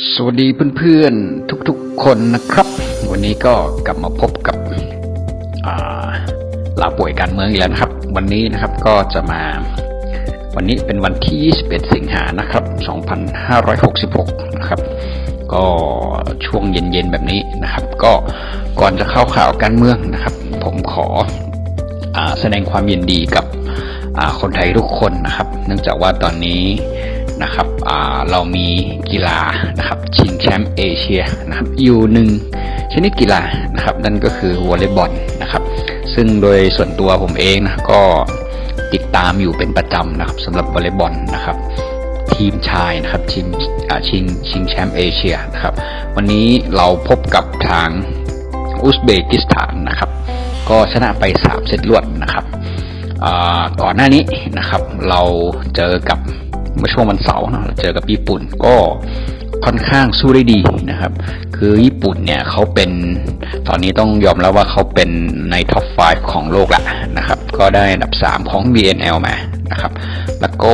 สวัสดีเพื่อนๆทุกๆคนนะครับ วันนี้ก็กลับมาพบกับอ่าลาป่วยการเมืองอีกแล้วนะครับ วันนี้นะครับก็จะมา วันนี้เป็นวันที่ 21 สิงหานะครับ 2566 นะครับ ก็ช่วงเย็นๆแบบนี้นะครับ ก็ก่อนจะเข้าข่าวการเมืองนะครับ ผมขออแสดงความยินดีกับคนไทยทุกคนนะครับ เนื่องจากว่าตอนนี้ นะครับเรามีกีฬานะครับชิงแชมป์เอเชียนะครับอยู่หนึ่งชนิดกีฬานะครับนั่นก็คือวอลเลย์บอลนะครับซึ่งโดยส่วนตัวผมเองนะก็ติดตามอยู่เป็นประจำนะครับสำหรับวอลเลย์บอลนะครับทีมชายนะครับชิงชิงชิงแชมป์เอเชียนะครับวันนี้เราพบกับทางอุซเบกิสถานนะครับก็ชนะไป 3 เซตรวดนะครับก่อนหน้านี้นะครับเราเจอกับ เมื่อช่วงวันเสาร์เนะเราเจอกับญี่ปุ่นก็ค่อนข้างสู้ได้ดีนะครับ คือญี่ปุ่นเนี่ยเขาเป็นตอนนี้ต้องยอมแล้วว่าเขาเป็นในท็อป 5 ของโลกละนะครับ ก็ได้อันดับ 3 ของ BNL มานะครับ แล้วก็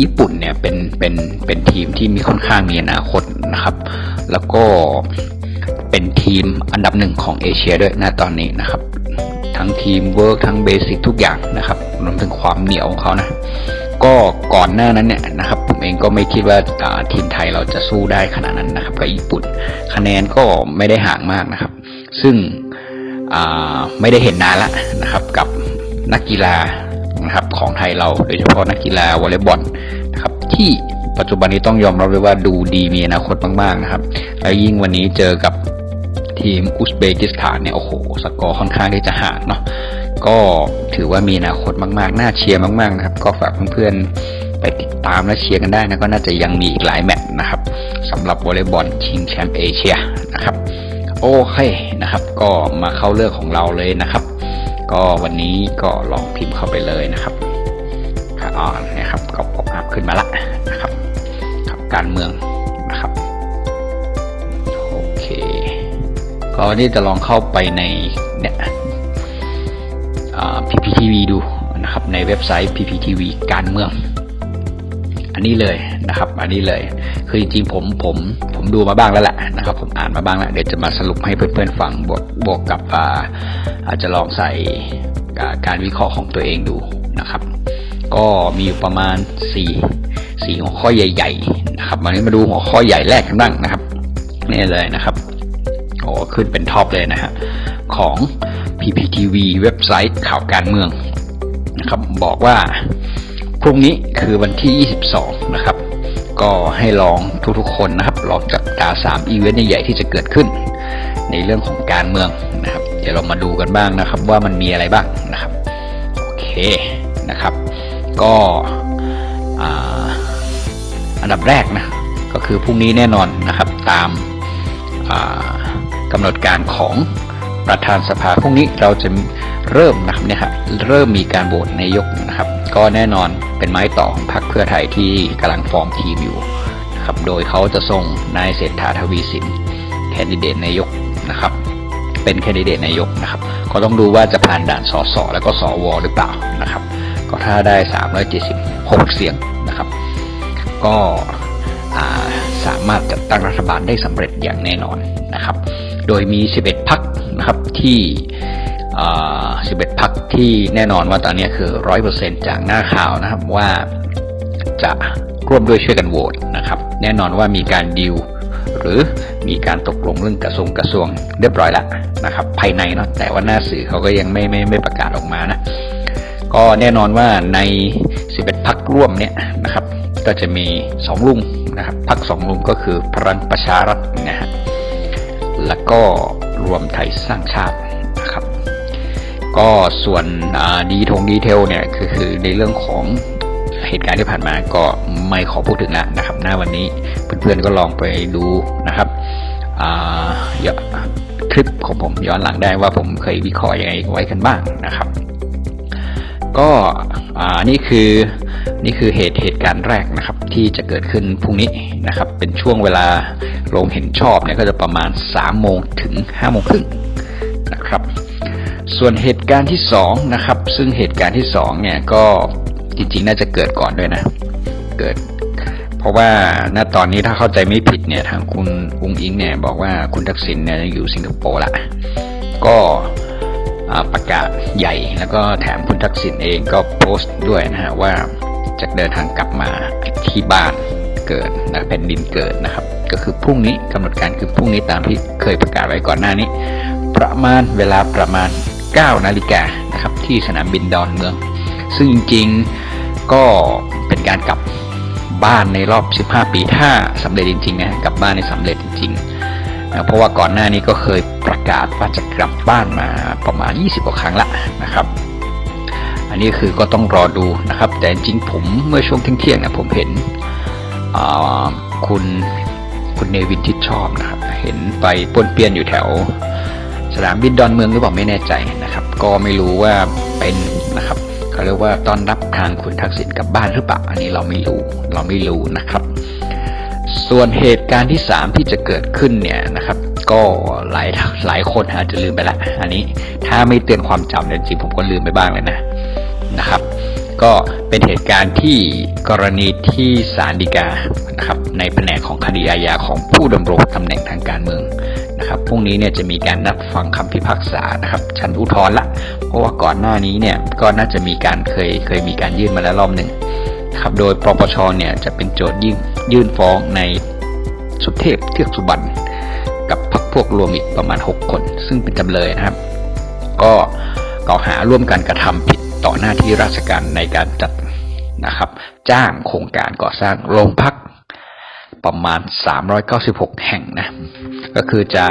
ญี่ปุ่นเนี่ยเป็นเป็นเป็นทีมที่มีค่อนข้างมีอนาคตนะครับ แล้วก็เป็นทีมอันดับหนึ่งของเอเชียด้วยณตอนนี้นะครับ ทั้งทีมเวิร์กทั้งเบสิกทุกอย่างนะครับรวมถึงความเหนียวของเขานะ ก็ก่อนหน้านั้นเนี่ยนะครับ ผมเองก็ไม่คิดว่าทีมไทยเราจะสู้ได้ขนาดนั้นนะครับกับญี่ปุ่น คะแนนก็ไม่ได้ห่างมากนะครับ ซึ่งไม่ได้เห็นนานละนะครับ กับนักกีฬานะครับของไทยเราโดยเฉพาะนักกีฬาวอลเลย์บอลนะครับที่ปัจจุบันนี้ต้องยอมรับเลยว่าดูดีมีอนาคตมากๆนะครับ แล้วยิ่งวันนี้เจอกับ ทีมอุซเบกิสถานเนี่ยโอ้โหสกอร์ค่อนข้างที่จะห่างเนาะก็ถือว่ามีอนาคตมากๆ น่าเชียร์มากๆนะครับ ก็ฝากเพื่อนๆไปติดตามและเชียร์กันได้นะก็น่าจะยังมีอีกหลายแมตช์นะครับสำหรับวอลเลย์บอลชิงแชมป์เอเชียนะครับโอเคนะครับ ก็มาเข้าเรื่องของเราเลยนะครับ ก็วันนี้ก็ลองพิมพ์เข้าไปเลยนะครับอ่านะครับก็ป๊อปอัพขึ้นมาละนะครับ การเมืองนะครับโอเค ก็นี่จะลองเข้าไปในเนี่ย PPTV ดูนะครับในเว็บไซต์ PPTV การเมือง อันนี้เลยนะครับ อันนี้เลย คือจริงๆผมผมผมดูมาบ้างแล้วแหละนะครับ ผมอ่านมาบ้างแล้ว เดี๋ยวจะมาสรุปให้เพื่อนๆฟังบวกบวกกับอาจจะลองใส่การวิเคราะห์ของตัวเองดูนะครับ ก็มีอยู่ประมาณ 4 4 หัวข้อใหญ่ ๆ นะครับ วันนี้มาดูหัวข้อใหญ่แรกกันบ้างนะครับนี่เลยนะครับ โอ้ขึ้นเป็นท็อปเลยนะฮะ ของ PPTV เว็บไซต์ข่าวการเมืองนะครับบอกว่า พรุ่งนี้คือวันที่ 22 นะครับ ก็ให้ลองทุกๆคนนะครับ ลองจับตา 3 อีเวนต์ใหญ่ๆที่จะเกิดขึ้น ในเรื่องของการเมืองนะครับ เดี๋ยวเรามาดูกันบ้างนะครับ ว่ามันมีอะไรบ้างนะครับ โอเคนะครับ ก็อันดับแรกนะ ก็คือพรุ่งนี้แน่นอนนะครับ ตามอ่า กำหนดการของประธานสภาพรุ่งนี้เราจะเริ่มนะครับเนี่ยครับเริ่มมีการโหวตนายกนะครับ ก็แน่นอนเป็นไม้ต่อของพรรคเพื่อไทยที่กำลังฟอร์มทีมอยู่นะครับโดยเขาจะส่งนายเศรษฐาทวีสินแคนดิเดตนายกนะครับ เป็นแคนดิเดตนายกนะครับ ก็ต้องดูว่าจะผ่านด่านสสแล้วก็สวหรือเปล่านะครับ ก็ถ้าได้ 376 เสียงนะครับ ก็สามารถจัดตั้งรัฐบาลได้สำเร็จอย่างแน่นอนนะครับ โดยมี 11 พักนะครับที่ 11 พักที่แน่นอนว่าตอนนี้คือ 100%จากหน้าข่าวนะครับว่าจะร่วมด้วยช่วยกันโหวตนะครับ แน่นอนว่ามีการดิวหรือมีการตกลงเรื่องกระทรวงกระทรวงเรียบร้อยแล้วนะครับ ภายในเนาะแต่ว่าหน้าสื่อเขาก็ยังไม่ไม่ไม่ประกาศออกมานะก็แน่นอนว่าใน 11 พักร่วมเนี่ยนะครับ ก็จะมี 2 ลุงนะครับพักสองลุงก็คือพลังประชารัฐนะฮะ แล้วก็รวมไทยสร้างชาตินะครับ ก็ส่วนดีทงดีเทลเนี่ยคือคือในเรื่องของเหตุการณ์ที่ผ่านมาก็ไม่ขอพูดถึงแล้วนะครับ หน้าวันนี้เพื่อนๆก็ลองไปดูนะครับคลิปของผมย้อนหลังได้ว่าผมเคยวิเคราะห์ยังไงไว้กันบ้างนะครับ ก็อ่านี่คือนี่คือเหตุเหตุการณ์แรกนะครับ ที่จะเกิดขึ้นพรุ่งนี้นะครับ เป็นช่วงเวลาลงเห็นชอบเนี่ยก็จะประมาณ3โมงถึง5โมงครึ่งนะครับ ส่วนเหตุการณ์ที่2นะครับ ซึ่งเหตุการณ์ที่2เนี่ยก็จริงๆ น่าจะเกิดก่อนด้วยนะ เกิด เพราะว่าณตอนนี้ถ้าเข้าใจไม่ผิดเนี่ยทางคุณอุงอิงเนี่ยบอกว่าคุณทักษิณเนี่ยอยู่สิงคโปร์ละก็ ประกาศใหญ่ แล้วก็แถมคุณทักษิณเองก็โพสต์ด้วยนะฮะว่าจะเดินทางกลับมาที่บ้านเกิดนะแผ่นดินเกิดนะครับ ก็คือพรุ่งนี้กำหนดการคือพรุ่งนี้ตามที่เคยประกาศไว้ก่อนหน้านี้ ประมาณเวลาประมาณ 9 นาฬิกานะครับที่สนามบินดอนเมือง ซึ่งจริงๆก็เป็นการกลับบ้านในรอบ 15 ปีถ้าสำเร็จจริงๆนะกลับบ้านในสำเร็จจริงๆ นะเพราะว่าก่อนหน้านี้ก็เคยประกาศว่าจะกลับบ้านมาประมาณ 20กว่าครั้งละนะครับ อันนี้คือก็ต้องรอดูนะครับ แต่จริงผมเมื่อช่วงเที่ยงๆนะผมเห็นคุณคุณเนวินทิดชอบนะครับ เห็นไปป้วนเปี้ยนอยู่แถว สนามบินดอนเมืองหรือเปล่าไม่แน่ใจนะครับ ก็ไม่รู้ว่าเป็นนะครับเขาเรียกว่าต้อนรับทางคุณทักษิณกลับบ้านหรือเปล่าอันนี้เราไม่รู้เราไม่รู้นะครับ ส่วนเหตุการณ์ที่ 3 ที่จะเกิดขึ้นเนี่ยนะครับ ก็หลายหลายคนอาจจะลืมไปละอันนี้ถ้าไม่เตือนความจำเนี่ยจริงผมก็ลืมไปบ้างเลยนะนะครับ ก็เป็นเหตุการณ์ที่กรณีที่ศาลฎีกานะครับในแผนกของคดีอาญาของผู้ดำรงตำแหน่งทางการเมืองนะครับพรุ่งนี้เนี่ยจะมีการนัดฟังคำพิพากษานะครับชั้นอุทธรณ์ละ เพราะว่าก่อนหน้านี้เนี่ยก็น่าจะมีการเคยเคยมีการยื่นมาแล้วรอบหนึ่ง ครับโดยปปชเนี่ยจะเป็นโจทยื่นยื่นฟ้องในสุเทพเทือกสุบรรณกับพรรคพวกรวมอีกประมาณ 6 คน ซึ่งเป็นจำเลยนะครับ ก็กล่าวหาร่วมกันกระทำผิดต่อหน้าที่ราชการในการจัดนะครับ จ้างโครงการก่อสร้างโรงพักประมาณ 396 แห่งนะ ก็คือจะ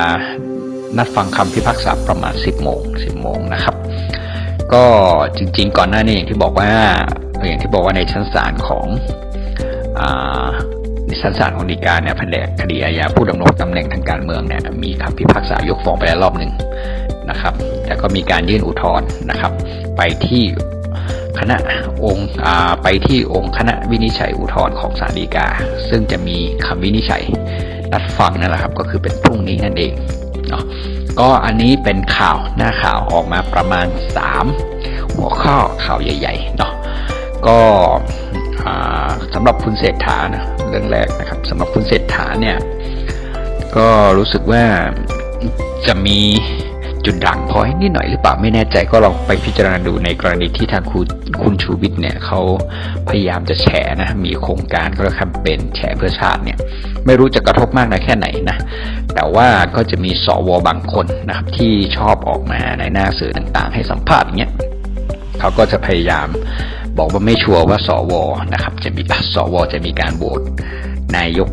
นัดฟังคำพิพากษาประมาณ 10 โมง 10 โมงนะครับ ก็จริงๆ ก่อนหน้านี้อย่างที่บอกว่า อย่างที่บอกว่าในชั้นศาลของอในชั้นศาลของฎีกาเนี่ยแผนกคดีอาญาผู้ดำรงตำแหน่งทางการเมืองเนี่ยมีคำพิพากษายกฟ้องไปแล้วรอบหนึ่งนะครับแล้วก็มีการยื่นอุทธรณ์นะครับ ไปที่คณะองค์ไปที่องค์คณะวินิจฉัยอุทธรณ์ของศาลฎีกา ซึ่งจะมีคำวินิจฉัยนัดฟังนั่นแหละครับ ก็คือเป็นพรุ่งนี้นั่นเองเนาะก็อันนี้เป็นข่าวหน้าข่าวออกมาประมาณ 3 หัวข้อข่าวใหญ่ๆเนาะ ก็สำหรับคุณเศรษฐานะเรื่องแรกนะครับสำหรับคุณเศรษฐาเนี่ยก็รู้สึกว่าจะมีจุดด่างพร้อยนิดหน่อยหรือเปล่าไม่แน่ใจก็ลองไปพิจารณาดูในกรณีที่ทางคุณคุณชูวิทย์เนี่ยเขาพยายามจะแฉนะมีโครงการก็แคมเปญแฉเพื่อชาติเนี่ยไม่รู้จะกระทบมากน้อยแค่ไหนนะแต่ว่าก็จะมีสวบางคนนะครับที่ชอบออกมาในหน้าสื่อต่างๆ ให้สัมภาษณ์อย่างเงี้ยเขาก็จะพยายาม บอกว่าไม่ชัวร์ว่าสวนะครับจะมีอะสวจะมีการโหวตนายก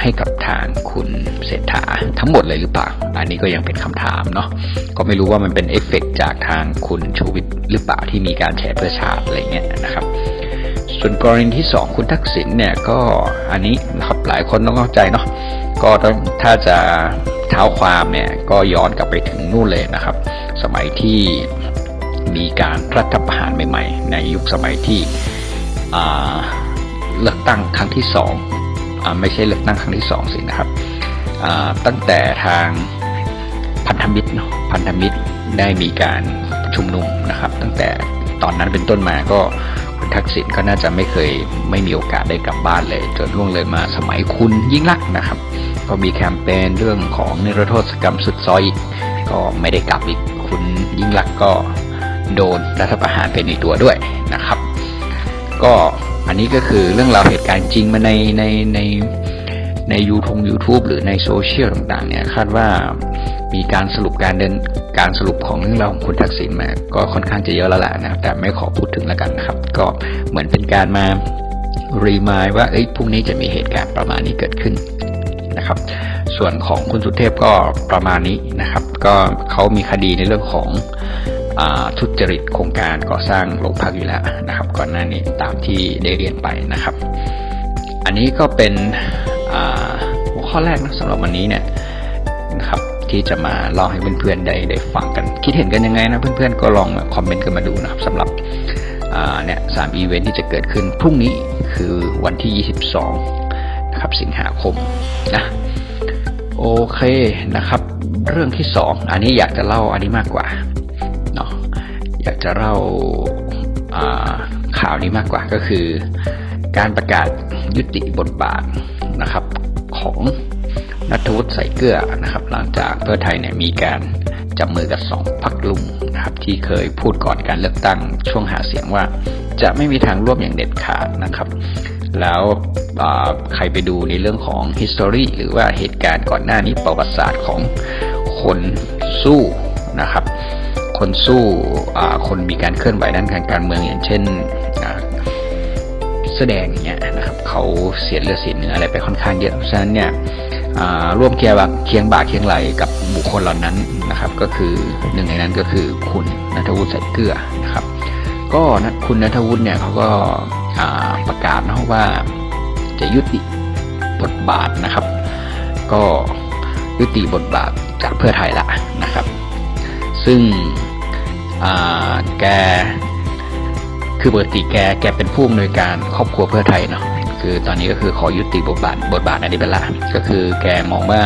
ให้กับทางคุณเศรษฐาทั้งหมดเลยหรือเปล่า อันนี้ก็ยังเป็นคำถามเนาะก็ไม่รู้ว่ามันเป็นเอฟเฟกต์จากทางคุณชูวิทย์หรือเปล่าที่มีการแฉเพื่อชาติอะไรเงี้ยนะครับ ส่วนกรณีที่ 2 คุณทักษิณเนี่ยก็อันนี้นะครับหลายคนต้องเข้าใจเนาะก็ต้องถ้าจะเท้าความเนี่ยก็ย้อนกลับไปถึงนู่นเลยนะครับ สมัยที่ มีการรัฐประหารใหม่ ๆ ในยุคสมัยที่เลือกตั้งครั้งที่สองอไม่ใช่เลือกตั้งครั้งที่สองสินะครับตั้งแต่ทางพันธมิตรพันธมิตรได้มีการชุมนุมนะครับ ตั้งแต่ตอนนั้นเป็นต้นมาก็คุณทักษิณก็น่าจะไม่เคยไม่มีโอกาสได้กลับบ้านเลย จนล่วงเลยมาสมัยคุณยิ่งลักษณ์นะครับ ก็มีแคมเปญเรื่องของนิรโทษกรรมสุดซอยกก็ไม่ได้กลับอีกคุณยิ่งลักษณ์ก็ โดนรัฐประหารไปในตัวด้วยนะครับ ก็อันนี้ก็คือเรื่องราวเหตุการณ์จริงมาในในในในยูทง YouTube หรือในโซเชียลต่างๆเนี่ยคาดว่ามีการสรุปการเดินการสรุปของเรื่องราวของคุณทักษิณมาก็ค่อนข้างจะเยอะแล้วแหละนะครับแต่ไม่ขอพูดถึงแล้วกันนะครับ ก็เหมือนเป็นการมารีมายว่าเอ้ยพรุ่งนี้จะมีเหตุการณ์ประมาณนี้เกิดขึ้นนะครับ ส่วนของคุณสุเทพก็ประมาณนี้นะครับ ก็เขามีคดีในเรื่องของ ทุจริตโครงการก่อสร้างโรงพักอยู่แล้วนะครับ ก่อนหน้านี้ตามที่ได้เรียนไปนะครับ อันนี้ก็เป็นหัวข้อแรกนะสำหรับวันนี้เนี่ยนะครับที่จะมาเล่าให้เพื่อนๆได้ได้ฟังกัน คิดเห็นกันยังไงนะเพื่อนๆก็ลองคอมเมนต์กันมาดูนะครับสำหรับเนี่ยสามอีเวนท์ที่จะเกิดขึ้นพรุ่งนี้คือวันที่ 22นะครับสิงหาคมนะโอเคนะครับ เรื่องที่สองอันนี้อยากจะเล่าอันนี้มากกว่า อยากจะเล่าาข่าวนี้มากกว่าก็คือ การประกาศยุติบทบาทนะครับของนัทวุฒิใส่เกลือนะครับ หลังจากเพื่อไทยเนี่ยมีการจับมือกับสองพักลุงนะครับ ที่เคยพูดก่อนการเลือกตั้งช่วงหาเสียงว่า จะไม่มีทางร่วมอย่างเด็ดขาดนะครับ แล้วใครไปดูในเรื่องของ history หรือว่าเหตุการณ์ก่อนหน้านี้ประวัติศาสตร์ของคนสู้นะครับ คนสู้คนมีการเคลื่อนไหวด้านการการเมืองอย่างเช่นแสดงอย่างเงี้ยนะครับเขาเสียเลือดเสียเนื้ออะไรไปค่อนข้างเยอะเพราะฉะนั้นเนี่ยร่วมเคียงบ่าเคียงบ่าเคียงไหลกับบุคคลเหล่านั้นนะครับ ก็คือหนึ่งในนั้นก็คือคุณนัทวุฒิใส่เกลือนะครับ ก็นะคุณนัทวุฒิเนี่ยเขาก็าประกาศนะว่าจะยุติบทบาทนะครับ ก็ยุติบทบาทจากเพื่อไทยละนะครับ ซึ่ง แกคือปกติแกแกเป็นผู้อำนวยการครอบครัวเพื่อไทยเนาะคือตอนนี้ก็คือขอยุติบทบาทบทบาทอันนี้ไปละก็คือแกมองว่า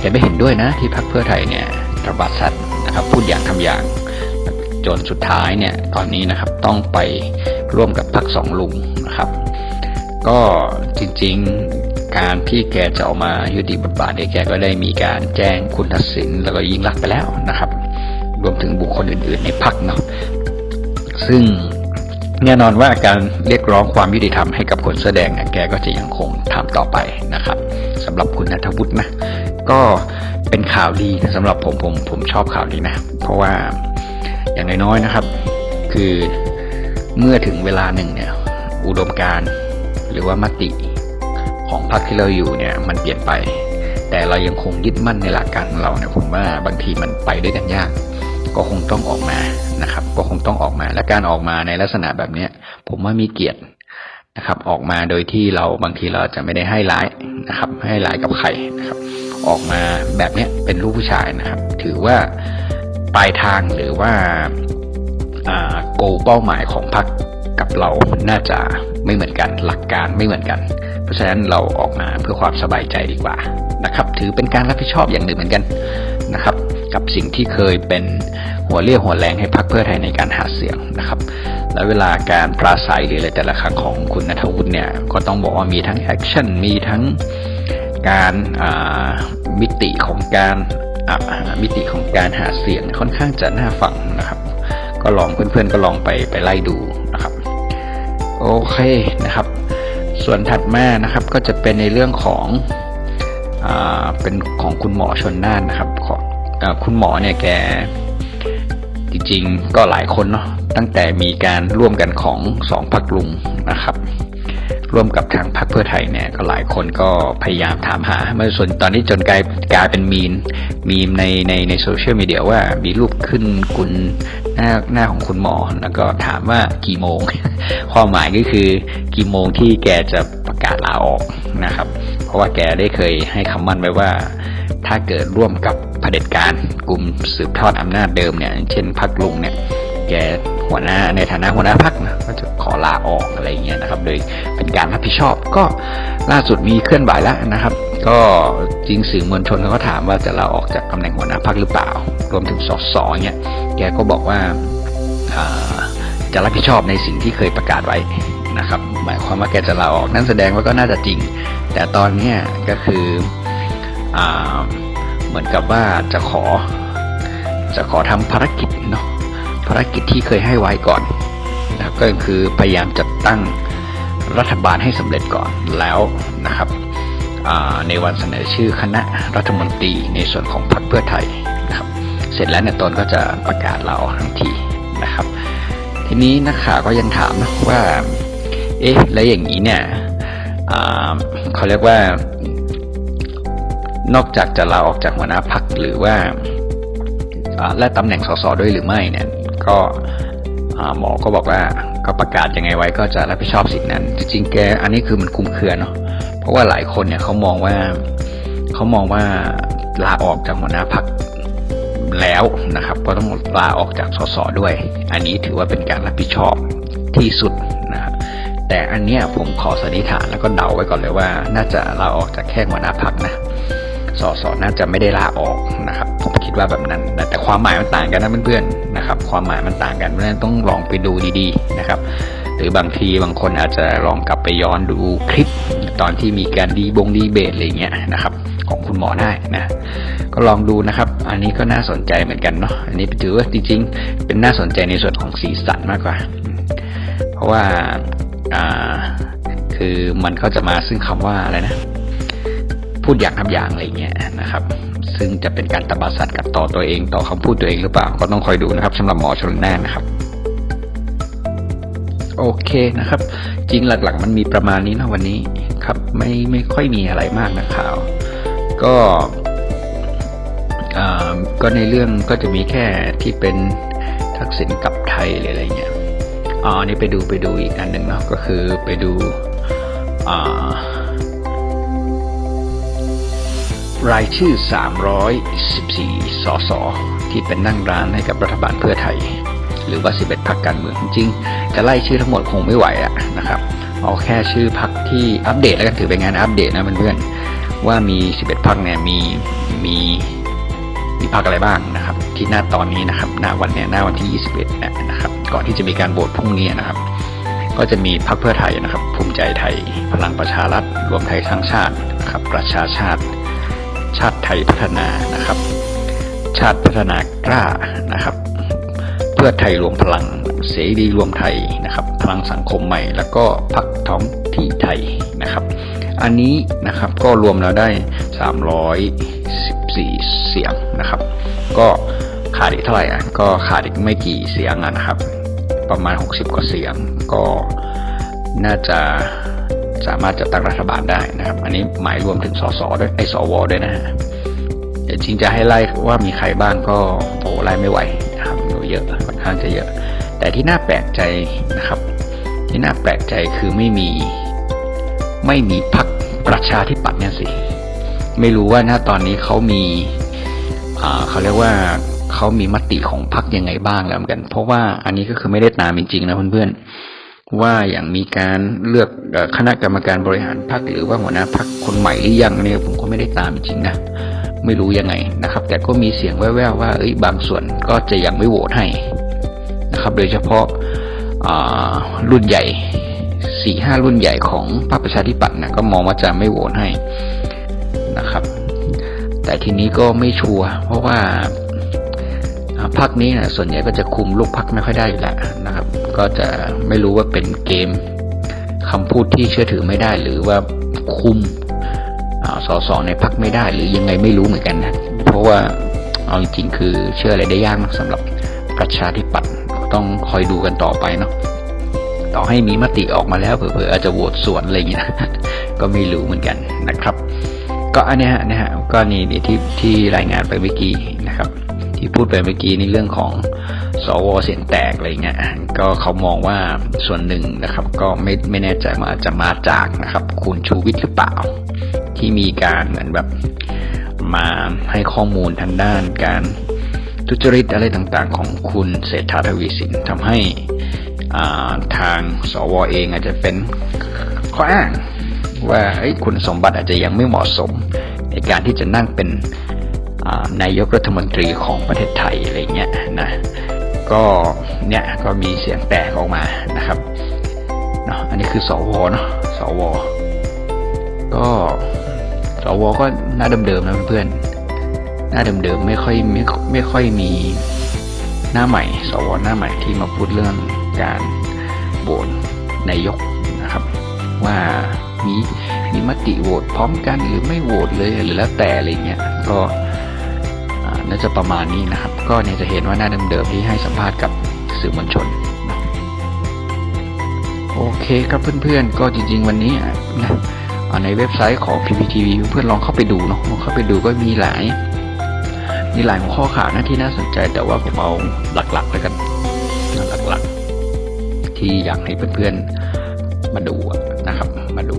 แกไม่เห็นด้วยนะที่พรรคเพื่อไทยเนี่ยระบาดสัตว์นะครับพูดอย่างทำอย่างจนสุดท้ายเนี่ยตอนนี้นะครับต้องไปร่วมกับพรรคสองลุงนะครับ ก็จริงๆการที่แกจะออกมายุติบทบาทเนี่ยแกก็ได้มีการแจ้งคุณทักษิณแล้วก็ยิ่งรักไปแล้วนะครับ รวมถึงบุคคลอื่น ๆ ในพรรคเนาะซึ่งแน่นอนว่าการเรียกร้องความยุติธรรมให้กับคนแสดงเนี่ยแกก็จะยังคงทำต่อไปนะครับสำหรับคุณนัทวุฒินะก็เป็นข่าวดีสำหรับผมผมผมชอบข่าวนี้นะ เพราะว่าอย่างน้อยๆนะครับ คือเมื่อถึงเวลาหนึ่งเนี่ยอุดมการหรือว่ามติของพรรคที่เราอยู่เนี่ยมันเปลี่ยนไป แต่เรายังคงยึดมั่นในหลักการของเราเนี่ยผมว่าบางทีมันไปด้วยกันยาก ก็คงต้องออกมานะครับ ก็คงต้องออกมา และการออกมาในลักษณะแบบเนี้ยผมว่ามีเกียรตินะครับ ออกมาโดยที่เราบางทีเราจะไม่ได้ให้ร้ายนะครับ ให้ร้ายกับใครนะครับ ออกมาแบบเนี้ยเป็นลูกผู้ชายนะครับ ถือว่าปลายทางหรือว่าโกเป้าหมายของพรรคกับเราน่าจะไม่เหมือนกันหลักการไม่เหมือนกัน เพราะฉะนั้นเราออกมาเพื่อความสบายใจดีกว่านะครับ ถือเป็นการรับผิดชอบอย่างหนึ่งเหมือนกันนะครับ กับสิ่งที่เคยเป็นหัวเรี่ยวหัวแรงให้พรรคเพื่อไทยในการหาเสียงนะครับ แล้วเวลาการปราศัยหรืออะไรแต่ละครั้งของคุณนัทวุฒิเนี่ยก็ต้องบอกว่ามีทั้งแอคชั่นมีทั้งการมิติของการมิติของการหาเสียงค่อนข้างจะน่าฟังนะครับ ก็ลองเพื่อนๆก็ลองไปไปไล่ดูนะครับ โอเคนะครับ ส่วนถัดมานะครับก็จะเป็นในเรื่องของอเป็นของคุณหมอชนน่านนะครับ ของ คุณหมอเนี่ยแกจริงๆ ก็หลายคนเนาะตั้งแต่มีการร่วมกันของสองพักลุงนะครับ ร่วมกับทางพรรคเพื่อไทยเนี่ย ก็หลายคนก็พยายามถามหาเมื่อส่วนตอนนี้จนกลายกลายเป็นมีนมีมในในในโซเชียลมีเดียว่ามีรูปขึ้นคุณหน้าหน้าของคุณหมอ แล้วก็ถามว่ากี่โมง ความหมายก็คือกี่โมงที่แกจะประกาศลาออกนะครับ เพราะว่าแกได้เคยให้คำมั่นไว้ว่า ถ้าเกิดร่วมกับเผด็จการกลุ่มสืบทอดอำนาจเดิมเนี่ย เช่นพรรคลุงเนี่ยแกหัวหน้าในฐานะหัวหน้าพักนะก็จะขอลาออกอะไรเงี้ยนะครับ โดยเป็นการรับผิดชอบก็ล่าสุดมีเคลื่อนไหวแล้วนะครับ ก็จริงสื่อมวลชนเขาก็ถามว่าจะลาออกจากตำแหน่งหัวหน้าพักหรือเปล่า รวมถึงสสเนี่ยแกก็บอกว่าจะรับผิดชอบในสิ่งที่เคยประกาศไว้นะครับ หมายความว่าแกจะลาออกนั่นแสดงว่าก็น่าจะจริง แต่ตอนเนี้ก็คือ เหมือนกับว่าจะขอ จะขอทำภารกิจเนาะภารกิจที่เคยให้ไว้ก่อนนะครับก็คือพยายามจัดตั้งรัฐบาลให้สำเร็จก่อนแล้วนะครับในวันเสนอชื่อคณะรัฐมนตรีในส่วนของพรรคเพื่อไทยนะครับ เสร็จแล้วเนี่ยตนก็จะประกาศลาออกทันทีนะครับ ทีนี้นักข่าวก็ยังถามนะว่า เอ๊ะ แล้วอย่างนี้เนี่ยเขาเรียกว่า นอกจากจะลาออกจากหัวหน้าพักหรือว่าและตำแหน่งสสด้วยหรือไม่เนี่ย ก็หมอก็บอกว่าก็ประกาศยังไงไว้ก็จะรับผิดชอบสิ่งนั้น จริงๆแกอันนี้คือมันคลุมเครือเนาะเพราะว่าหลายคนเนี่ยเขามองว่าเขามองว่าลาออกจากหัวหน้าพักแล้วนะครับ ก็ต้องลาออกจากสสด้วย อันนี้ถือว่าเป็นการรับผิดชอบที่สุดนะครับแต่อันเนี้ยผมขอสันนิษฐานแล้วก็เดาไว้ก่อนเลยว่า น่าจะลาออกจากแค่หัวหน้าพักนะ สสน่าจะไม่ได้ลาออกนะครับ ผมคิดว่าแบบนั้น แต่ความหมายมันต่างกันนะเพื่อนๆนะครับ ความหมายมันต่างกันเพราะฉะนั้นต้องลองไปดูดีๆนะครับ หรือบางทีบางคนอาจจะลองกลับไปย้อนดูคลิป ตอนที่มีการดีบงดีเบตอะไรเงี้ยนะครับ ของคุณหมอได้นะก็ลองดูนะครับ อันนี้ก็น่าสนใจเหมือนกันเนาะอันนี้ถือว่าจริงๆ เป็นน่าสนใจในส่วนของสีสันมากกว่า เพราะว่าอ่าคือมันก็จะมาซึ่งคำว่าอะไรนะ พูดอย่างทำอย่างอะไรเงี้ยนะครับ ซึ่งจะเป็นการตบัดสัตว์กับต่อตัวเองต่อคำพูดตัวเองหรือเปล่า ก็ต้องคอยดูนะครับสำหรับหมอชนน่านนะครับ โอเคนะครับ จริงหลักๆ มันมีประมาณนี้นะวันนี้ครับ ไม่ไม่ค่อยมีอะไรมากนะข่าว ก็อ่าก็ในเรื่องก็จะมีแค่ที่เป็นทักษิณกับไทยหรืออะไรเงี้ยอ๋ออันนี่ไปดูไปดูอีกอันหนึ่งเนาะก็คือไปดูอ่า รายชื่อ 314 สส ที่เป็นนั่งร้านให้กับรัฐบาลเพื่อไทย หรือว่า 11พักการเมืองจริง จะไล่ชื่อทั้งหมดคงไม่ไหวอะนะครับ เอาแค่ชื่อพักที่อัปเดตแล้วกันถือเป็นงานอัปเดตนะเพื่อนๆ ว่ามี 11พักเนี่ยมีมีมีพักอะไรบ้างนะครับ ที่หน้าตอนนี้นะครับหน้าวันเนี่ยหน้าวันที่ 21เนี่ยนะครับ ก่อนที่จะมีการโหวตพรุ่งนี้นะครับ ก็จะมีพรรคเพื่อไทยนะครับ ภูมิใจไทย พลังประชารัฐรวมไทยสร้างชาตินะครับประชาชาติ ชาติไทยพัฒนานะครับ ชาติพัฒนากล้านะครับ เพื่อไทยรวมพลังเสรีรวมไทยนะครับ พลังสังคมใหม่ แล้วก็พรรคท้องที่ไทยนะครับ อันนี้นะครับก็รวมแล้วได้ 314 เสียงนะครับ ก็ขาดอีกเท่าไหร่อะก็ขาดอีกไม่กี่เสียงอะนะครับ ประมาณ 60 กว่าเสียงก็น่าจะสามารถจะตั้งรัฐบาลได้นะครับ อันนี้ หมายรวมถึงสสด้วยไอสวด้วยนะฮะเดี๋ยวจริงจะให้ไล่ว่ามีใครบ้างก็โอ้ไล่ไม่ไหวนะครับเยอะค่อนข้างจะเยอะ แต่ที่น่าแปลกใจนะครับ ที่น่าแปลกใจคือไม่มีไม่มีพักประชาธิปัตย์เนี่ยสิไม่รู้ว่าณตอนนี้เขามีเขาเรียกว่าเขามีมติของพักยังไงบ้างแล้วเหมือนกัน เพราะว่าอันนี้ก็คือไม่ได้ตามจริงๆนะเพื่อนๆ ว่าอย่างมีการเลือกคณะกรรมการบริหารพักหรือว่าหัวหน้าพักคนใหม่หรือยังเนี่ยผมก็ไม่ได้ตามจริงนะไม่รู้ยังไงนะครับ แต่ก็มีเสียงแว่วๆว่าเอ้ยบางส่วนก็จะยังไม่โหวตให้นะครับ โดยเฉพาะอ่ารุ่นใหญ่สี่ห้ารุ่นใหญ่ของพรรคประชาธิปัตย์นะก็มองว่าจะไม่โหวตให้นะครับ แต่ทีนี้ก็ไม่ชัวร์เพราะว่า พักนี้นะส่วนใหญ่ก็จะคุมลูกพักไม่ค่อยได้อยู่แล้วนะครับ ก็จะไม่รู้ว่าเป็นเกมคำพูดที่เชื่อถือไม่ได้ หรือว่าคุมอ่าสสในพักไม่ได้ หรือยังไงไม่รู้เหมือนกันนะเพราะว่าเอาจริงๆคือเชื่ออะไรได้ยากนะสำหรับประชาธิปัตย์ต้องคอยดูกันต่อไปเนาะต่อให้มีมติออกมาแล้วเผื่อๆอาจจะโหวตสวนอะไรอย่างเงี้ยก็ไม่รู้เหมือนกันนะครับ ก็อันนี้ฮะนะฮะก็นี่นี่ที่ที่รายงานไปเมื่อกี้ ที่พูดไปเมื่อกี้ในเรื่องของสวเสียงแตกอะไรเงี้ยก็เขามองว่าส่วนหนึ่งนะครับ ก็ไม่ไม่แน่ใจว่าอาจจะมาจากนะครับ คุณชูวิทย์หรือเปล่า ที่มีการเหมือนแบบมาให้ข้อมูลทางด้านการทุจริตอะไรต่างๆ ของคุณเศรษฐาทวีสินทำให้าทางสวเองอาจจะเป็นข้ออ้างว่าเอ้คุณสมบัติอาจจะยังไม่เหมาะสม ในการที่จะนั่งเป็น นายกรัฐมนตรีของประเทศไทยอะไรเงี้ยนะก็เนี่ยก็มีเสียงแตกออกมานะครับเนาะอันนี้คือสวเนาะสวก็สวก็หน้าเดิมๆนะเพื่อนๆหน้าเดิมๆไม่ค่อยไม่ไม่ค่อยมีหน้าใหม่ สวหน้าใหม่ที่มาพูดเรื่องการโหวตนายกนะครับ ว่ามีมีมติโหวตพร้อมกันหรือไม่โหวตเลยหรือแล้วแต่อะไรเงี้ยก็ น่าจะประมาณนี้นะครับ ก็เนี่ยจะเห็นว่าหน้าเดิมๆที่ให้สัมภาษณ์กับสื่อมวลชนโอเคครับเพื่อนๆ ก็จริงๆวันนี้นะในเว็บไซต์ของ PPTV เพื่อนๆลองเข้าไปดูเนาะลองเข้าไปดูก็มีหลาย มีหลายหัวข้อข่าวนะที่น่าสนใจแต่ว่าผมเอาหลักๆแล้วกันหลักๆ ที่อยากให้เพื่อนๆมาดูนะครับ มาดู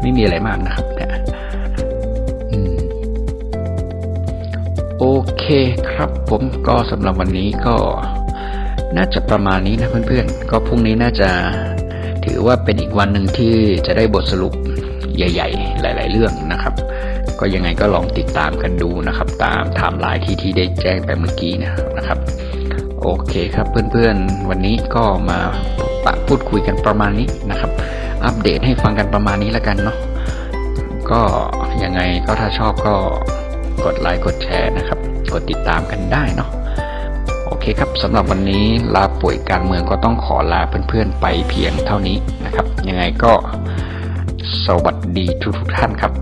ไม่มีอะไรมากนะครับ คครับผมก็สำหรับวันนี้ก็น่าจะประมาณนี้นะเพื่อนๆ ก็พรุ่งนี้น่าจะถือว่าเป็นอีกวันหนึ่งที่จะได้บทสรุปใหญ่ ๆ หลาย ๆ เรื่องนะครับ ก็ยังไงก็ลองติดตามกันดูนะครับ ตามไทม์ไลน์ที่ที่ได้แจ้งไปเมื่อกี้นะครับ โอเคครับเพื่อนๆ วันนี้ก็มาปะพูดคุยกันประมาณนี้นะครับ อัปเดตให้ฟังกันประมาณนี้แล้วกันเนาะก็ยังไงก็ถ้าชอบก็กดไลค์กดแชร์นะครับ กดติดตามกันได้เนาะโอเคครับสำหรับวันนี้ลาป่วยการเมืองก็ต้องขอลาเพื่อนๆไปเพียงเท่านี้นะครับ ยังไงก็สวัสดีทุกๆท่านครับ